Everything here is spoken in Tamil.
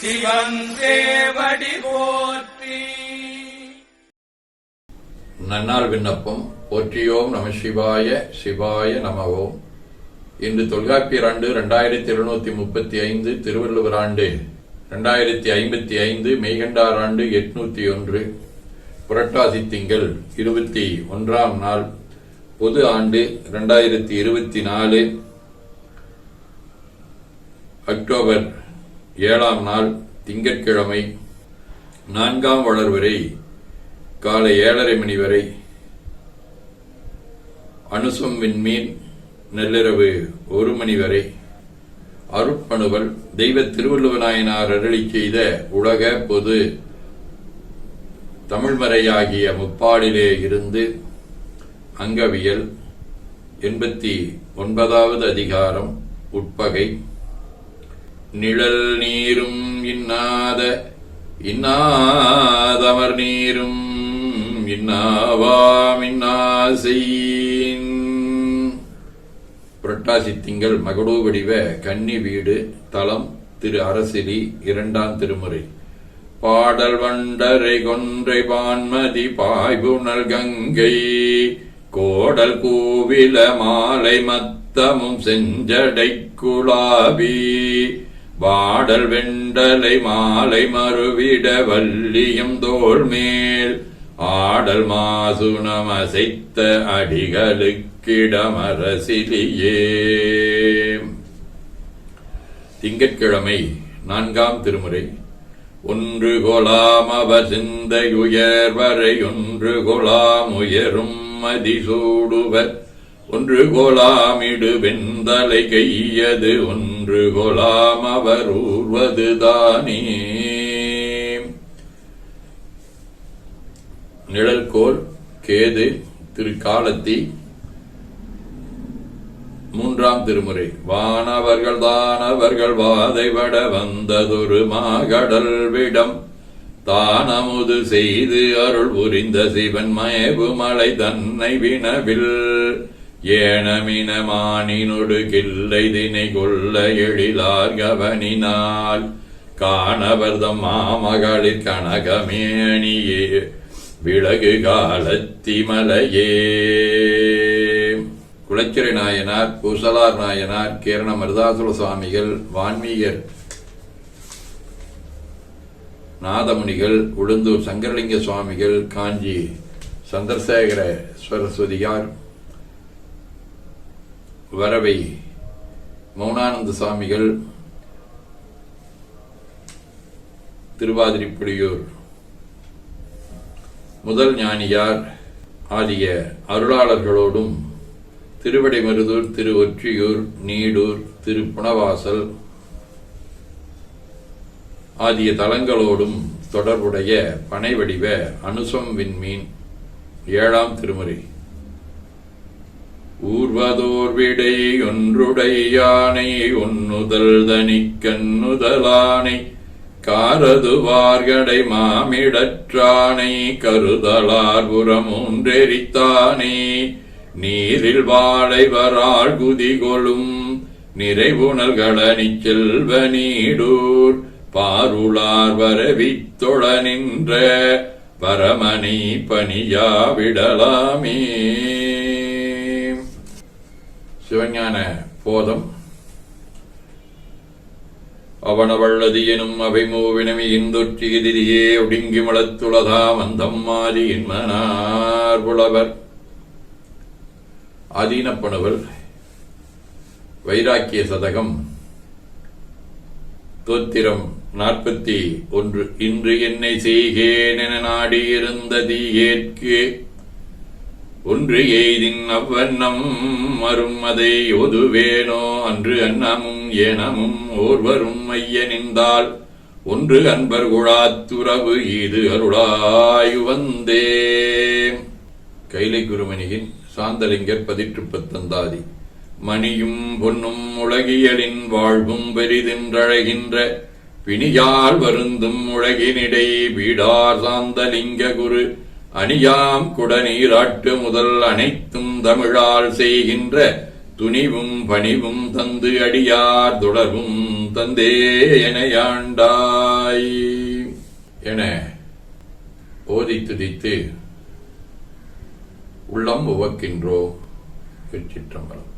சிவன் போற்றி. நன்னாள் விண்ணப்பம். போற்றியோம் நம சிவாய சிவாய நமவோம். இன்று தொல்காப்பியர் ஆண்டு இரண்டாயிரத்தி எழுநூத்தி முப்பத்தி ஐந்து திருவள்ளுவர் ஆண்டு இரண்டாயிரத்தி ஐம்பத்தி ஐந்து மெய்கண்டார் ஆண்டு எட்நூத்தி ஒன்று. புரட்டாசி திங்கள் இருபத்தி ஒன்றாம் நாள் பொது ஆண்டு இரண்டாயிரத்தி இருபத்தி நாலு அக்டோபர் ஏழாம் நாள் திங்கட்கிழமை நான்காம் வளர்வரை காலை ஏழரை மணி வரை அனுசம் விண்மீன் நள்ளிரவு ஒரு மணி வரை அருட்பணுவல் தெய்வ திருவள்ளுவநாயனார் அருளி செய்த உலக பொது தமிழ்மறையாகிய முப்பாடிலே இருந்து அங்கவியல் எண்பத்தி ஒன்பதாவது அதிகாரம் உட்பகை. நிழல் நீரும் இன்னாத இன்னாதமர் நீரும் இன்னாவாம் இன்னாசெயின் புரட்டாசி திங்கள் மகடோ வடிவ கன்னி வீடு தலம் திரு அரசிலி இரண்டாம் திருமுறை. பாடல் வண்டரை கொன்றை பான்மதி பாய்புணல் கங்கை கோடல் கூவில மாலை மத்தமும் செஞ்சடை குலாபி வாடல் வெண்டலை மாலை மறுவிட வல்லியம் தோல் மேல். ஆடல் மாசுணமசைத்த அடிகளுக்கிடமரசிலியே. திங்கட்கிழமை நான்காம் திருமுறை. ஒன்று கொலாம் அவர் சிந்தையுயர்வரை ஒன்று கொலாம் உயரும் மதிசூடுவர். ஒன்று கோலாமிடு வெந்தலை கையது ஒன்று கோலாம் அவர் ஊர்வதுதானே நிழல்கோல் கேது திருக்காலத்தி மூன்றாம் திருமுறை. வானவர்கள் தானவர்கள் வாதைவட வந்ததொரு மாகடல் விடம் தானமுது செய்து அருள் புரிந்த சிவன் மயவு மலை தன்னை வினவில் ஏனமினமானினொடு கில்லை தினை கொள்ள எழிலார் கவனினால். காணவர்தம் மாமகளிர் கனகமேணியே விலகு காலத்திமலையே குளச்சிறை நாயனார் குசலார் நாயனார் கேரண மருதாசுர சுவாமிகள் வான்மீகர் நாதமுனிகள் உளுந்தூர் சங்கரலிங்க சுவாமிகள் காஞ்சி சந்திரசேகர சரஸ்வதியார் வரவை மௌனானந்த சுவாமிகள் திருவாதிரிப்புலியூர் முதல் ஞானியார் ஆகிய அருளாளர்களோடும் திருவடைமருதூர் திரு ஒற்றியூர் நீடூர் திரு புனவாசல் ஆகிய தலங்களோடும் தொடர்புடைய பனைவடிவ அனுசம் விண்மீன் ஏழாம் திருமுறை. ஊர்வதோர்விடை ஒன்றுடை யானை ஒன்னுதல் தனிக்கண்ணுதலானை காரதுவார்கடை மாமிடற்றானை கருதலார் புறமூன்றெரித்தானே நீரில் வாழை வராள் குதிகொளும் நிறைவுணல்களனிச் செல்வ நீடூர் பாருளார் வரவித்தொழ நின்ற பரமனை பணியாவிடலாமே. சிவஞான போதம். அவனவள்ளது எனும் அவை மூவினமி எதிரியே ஒடுங்கி மலத்துளதா அந்தம் மாறி என்மனார் புலவர். அதீனப்பனவர் வைராக்கிய சதகம் தோத்திரம் நாற்பத்தி ஒன்று. இன்று என்னை செய்கேன் என நாடியிருந்த தீயேற்கு ஒன்று எய்தின் அவ்வண்ணம் மறும் அதை ஒதுவேனோ? அன்று அன்னமும் ஏனமும் ஓர்வரும் ஐயனிந்தால் ஒன்று அன்பர் குழாத்துறவு இது அருளாயு வந்தே. கைலை குருமணியின் சாந்தலிங்கர் பதிற்று பத்தந்தாதி மணியும் பொன்னும் உலகியலின் வாழ்வும் பெரிதென்றழகின்ற பிணியால் வருந்தும் உலகினிடை வீடார் சாந்தலிங்க குரு. அணியாம் குடநீராட்டு முதல் அனைத்தும் தமிழால் செய்கின்ற துணிவும் பணிவும் தந்து அடியார் தொடர்பும் தந்தே எனையாண்டாய் என ஓதி துதித்து உள்ளம் உவக்கின்றோ திருச்சிற்றம்பலம்.